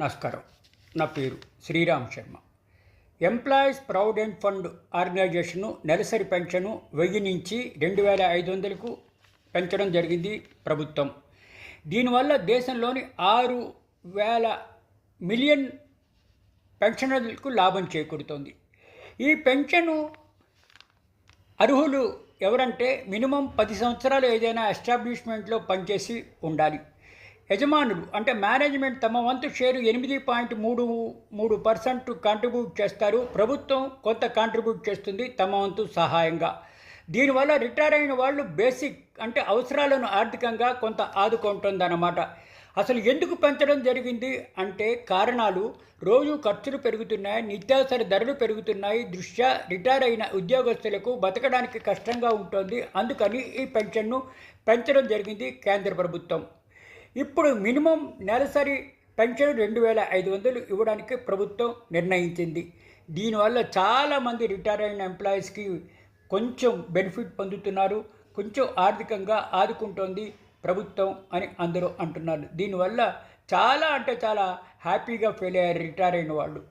నమస్కారం. నా పేరు Sriram Sharma. Employees provident fund organisation నెలసరి పెన్షను వెయ్యి నుంచి రెండు వేల ఐదు వందలకు పెంచడం జరిగింది ప్రభుత్వం. దీనివల్ల దేశంలోని ఆరు వేల మిలియన్ పెన్షనర్లకు లాభం చేకూరుతోంది. ఈ పెన్షను అర్హులు ఎవరంటే మినిమం పది సంవత్సరాలు ఏదైనా ఎస్టాబ్లిష్మెంట్లో పనిచేసి ఉండాలి. యజమానులు అంటే మేనేజ్మెంట్ తమ వంతు షేరు ఎనిమిది పాయింట్ మూడు మూడు పర్సెంట్ కాంట్రిబ్యూట్ చేస్తారు. ప్రభుత్వం కొంత కాంట్రిబ్యూట్ చేస్తుంది తమ వంతు సహాయంగా. దీనివల్ల రిటైర్ అయిన వాళ్ళు బేసిక్ అంటే అవసరాలను ఆర్థికంగా కొంత ఆదుకుంటుందన్నమాట. అసలు ఎందుకు పెంచడం జరిగింది అంటే కారణాలు రోజు ఖర్చులు పెరుగుతున్నాయి నిత్యావసర ధరలు పెరుగుతున్నాయి దృష్ట్యా రిటైర్ అయిన ఉద్యోగస్తులకు బతకడానికి కష్టంగా ఉంటుంది. అందుకని ఈ పెన్షన్ను పెంచడం జరిగింది కేంద్ర ప్రభుత్వం. ఇప్పుడు మినిమం నెలసరి పెన్షన్ రెండు వేల ఐదు వందలు ఇవ్వడానికి ప్రభుత్వం నిర్ణయించింది. దీనివల్ల చాలామంది రిటైర్ అయిన ఎంప్లాయీస్కి కొంచెం బెనిఫిట్ పొందుతున్నారు. కొంచెం ఆర్థికంగా ఆదుకుంటోంది ప్రభుత్వం అని అందరూ అంటున్నారు. దీనివల్ల చాలా అంటే చాలా హ్యాపీగా ఫీల్ అయ్యారు రిటైర్ అయిన వాళ్ళు.